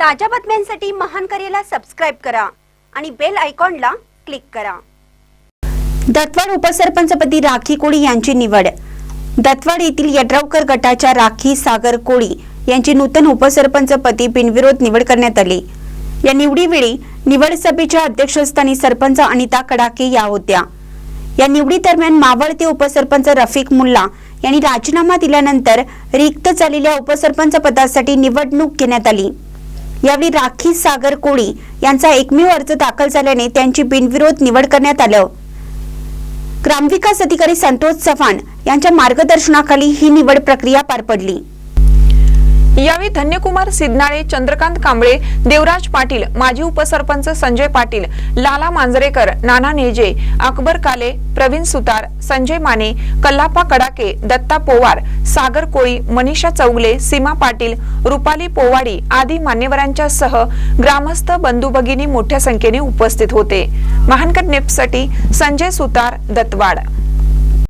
ताज्या बातम्यांसाठी महान करेला सबस्क्राईब करा आणि बेल आयकॉनला क्लिक करा. दत्तवाड उपसरपंचपदी राखी कोळी यांची निवड. दत्तवाड येथील यड्रावकर गटाच्या राखी सागर कोळी यांची नूतन उपसरपंचपदी बिनविरोध निवड करण्यात आली. या निवडीवेळी निवड सभेच्या अध्यक्षस्थानी सरपंच अनिता कडाके या होत्या. या निवडी दरम्यान मावळते उपसरपंच रफिक मुल्ला यांनी राजीनामा दिल्यानंतर रिक्त झालेल्या उपसरपंच पदासाठी निवडणूक घेण्यात आली. यावेळी राखी सागर कोळी यांचा एकमेव अर्ज दाखल झाल्याने त्यांची बिनविरोध निवड करण्यात आलं. ग्रामविकास अधिकारी संतोष चव्हाण यांच्या मार्गदर्शनाखाली ही निवड प्रक्रिया पार पडली. यावेळी धन्यकुमार सिद्धनाळे चंद्रकांत कांबळे देवराज पाटील माजी उपसरपंच संजय पाटील लाला मांजरेकर नाना नेजे अकबर काले प्रवीण सुतार संजय माने कल्लापा कडाके दत्ता पोवार सागर कोळी मनीषा चौगले सीमा पाटील रुपाली पोवाडी आदी मान्यवरांच्या सह ग्रामस्थ बंधू भगिनी मोठ्या संख्येने उपस्थित होते. महानकट नेपसाठी संजय सुतार दत्तवाड.